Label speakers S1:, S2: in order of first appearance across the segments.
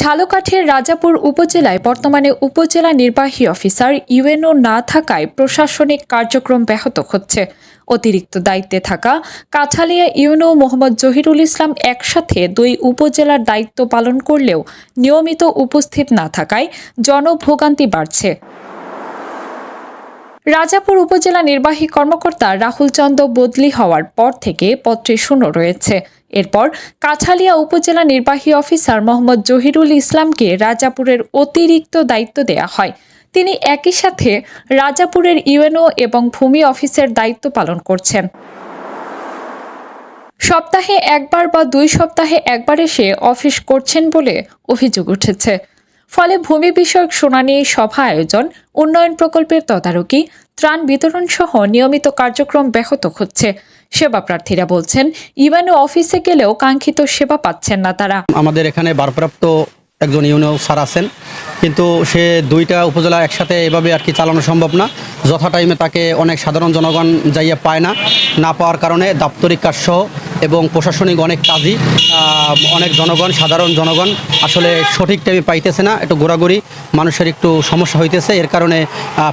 S1: ঝালকাঠির রাজাপুর উপজেলায় বর্তমানে উপজেলা নির্বাহী অফিসার ইউএনও না থাকায় প্রশাসনিক কার্যক্রম ব্যাহত হচ্ছে। অতিরিক্ত দায়িত্বে থাকা কাঠালিয়া ইউএনও মোহাম্মদ জহিরুল ইসলাম একসাথে দুই উপজেলার দায়িত্ব পালন করলেও নিয়মিত উপস্থিত না থাকায় জনভোগান্তি বাড়ছে। রাজাপুর উপজেলা নির্বাহী কর্মকর্তা রাহুল চন্দ্র বদলি হওয়ার পর থেকে পত্রে শূন্য রয়েছে। এরপর কাছালিয়া উপজেলা নির্বাহী অফিসার মোহাম্মদ জহিরুল ইসলামকে রাজাপুরের অতিরিক্ত দায়িত্ব দেয়া হয়। তিনি একই সাথে রাজাপুরের ইউএনও এবং ভূমি অফিসের দায়িত্ব পালন করছেন। সপ্তাহে একবার বা দুই সপ্তাহে একবার এসে অফিস করছেন বলে অভিযোগ উঠেছে। ফলে ভূমি বিষয়ক শুনানি, সভা আয়োজন, উন্নয়ন প্রকল্পের তদারকি, ত্রাণ বিতরণ সহ নিয়মিত কার্যক্রম ব্যাহত হচ্ছে। সেবা প্রার্থীরা বলছেন ইউএনও অফিসে গেলেও কাঙ্ক্ষিত সেবা পাচ্ছেন না তারা।
S2: আমাদের এখানে ভারপ্রাপ্ত একজন ইউনিয়ন স্যার আছেন, কিন্তু সে দুইটা উপজেলা একসাথে এভাবে আর কি চালানো সম্ভব না। যথা টাইমে তাকে অনেক সাধারণ জনগণ যাইয়া পায় না না পাওয়ার কারণে দাপ্তরিক কাজ সহ এবং প্রশাসনিক অনেক কাজই আহ, অনেক জনগণ সাধারণ জনগণ আসলে সঠিক টাইমে পাইতেছে না একটু ঘোরাঘুরি মানুষের একটু সমস্যা হইতেছে এর কারণে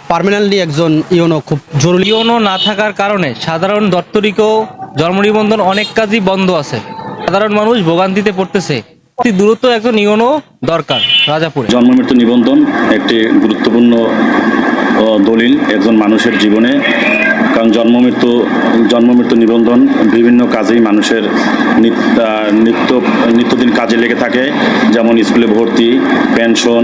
S2: পার্মানেন্টলি একজন ইউনো খুব জরুরি।
S3: ইউনো না থাকার কারণে সাধারণ দপ্তরিক ও জন্ম নিবন্ধন অনেক কাজই বন্ধ আছে। সাধারণ মানুষ ভোগান্তিতে পড়তেছে। অতি দ্রুত একজন ইউনো দরকার রাজাপুরে।
S4: জন্ম মৃত্যু নিবন্ধন একটি গুরুত্বপূর্ণ ও দলিল একজন মানুষের জীবনে কারণ জন্ম মৃত্যু জন্ম মৃত্যু নিবন্ধন বিভিন্ন কাজেই মানুষের নিত্য নিত্য, নিত্যদিন কাজে লেগে থাকে। যেমন স্কুলে ভর্তি, পেনশন,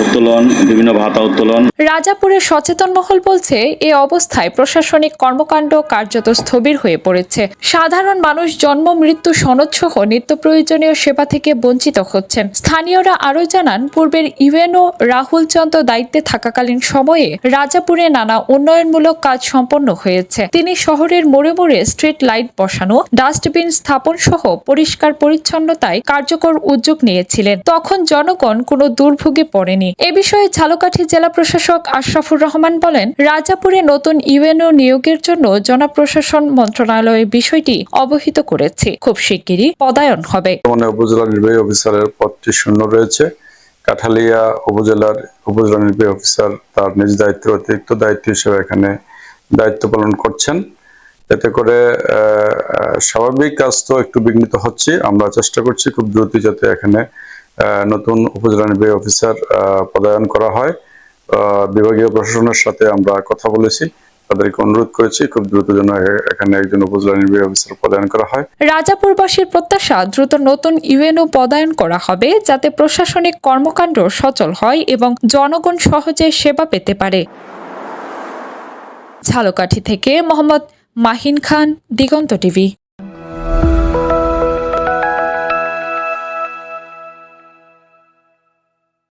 S4: উত্তোলন, বিভিন্ন ভাতা উত্তোলন।
S1: রাজাপুরের সচেতন মহল বলছে, এ অবস্থায় প্রশাসনিক কর্মকাণ্ড কার্যত স্থবির হয়ে পড়েছে। সাধারণ মানুষ জন্ম, মৃত্যু সনদ সহ নিত্য প্রয়োজনীয় সেবা থেকে বঞ্চিত হচ্ছেন স্থানীয়রা আরও জানান, পূর্বের ইউএনও রাহুল চন্দ্র দায়িত্বে থাকাকালীন সময়ে রাজাপুরে নানা উন্নয়নমূলক কাজ সম্পন্ন হয়েছে। তিনি শহরের মোড়ে মোড়ে স্ট্রিট লাইট বসানো, ডাস্টবিন স্থাপন সহ পরিষ্কার পরিচ্ছন্নতায় কার্যকর উদ্যোগ নিয়েছিলেন। তখন জনগণ কোনো দুর্ভোগে পড়েনি। এ বিষয়ে ঝালকাঠি জেলা প্রশাসক আশরাফুর রহমান বলেন, রাজাপুরে নতুন ইউএনও নিয়োগের জন্য জনপ্রশাসন মন্ত্রণালয় বিষয়টি অবহিত করেছে। খুব শিগগিরই পদায়ন হবে।
S5: উপজেলা নির্বাহী অফিসারের পদটি শূন্য রয়েছে। কাঠালিয়া উপজেলার উপজেলা নির্বাহী অফিসার তার নিজ দায়িত্বের অতিরিক্ত দায়িত্ব হিসেবে এখানে দায়িত্ব পালন করছেন। এতে করে স্বাভাবিক কাজ তো একটু বিঘ্নিত হচ্ছে আমরা চেষ্টা করছি খুব দ্রুত যাতে এখানে নতুন উপজেলা নির্বাহী অফিসার পদায়ন করা হয়। বিভাগীয় প্রশাসনের সাথে আমরা কথা বলেছি। তাদেরকে অনুরোধ করেছি, খুব দ্রুত যেন এখানে একজন উপজেলা নির্বাহী অফিসার পদায়ন করা হয়।
S1: রাজাপুরবাসীর প্রত্যাশা, দ্রুত নতুন ইউএনও পদায়ন করা হবে যাতে প্রশাসনিক কর্মকাণ্ড সচল হয় এবং জনগণ সহজে সেবা পেতে পারে। ঝালকাঠি থেকে মোহাম্মদ মাহিন খান, দিগন্ত টিভি।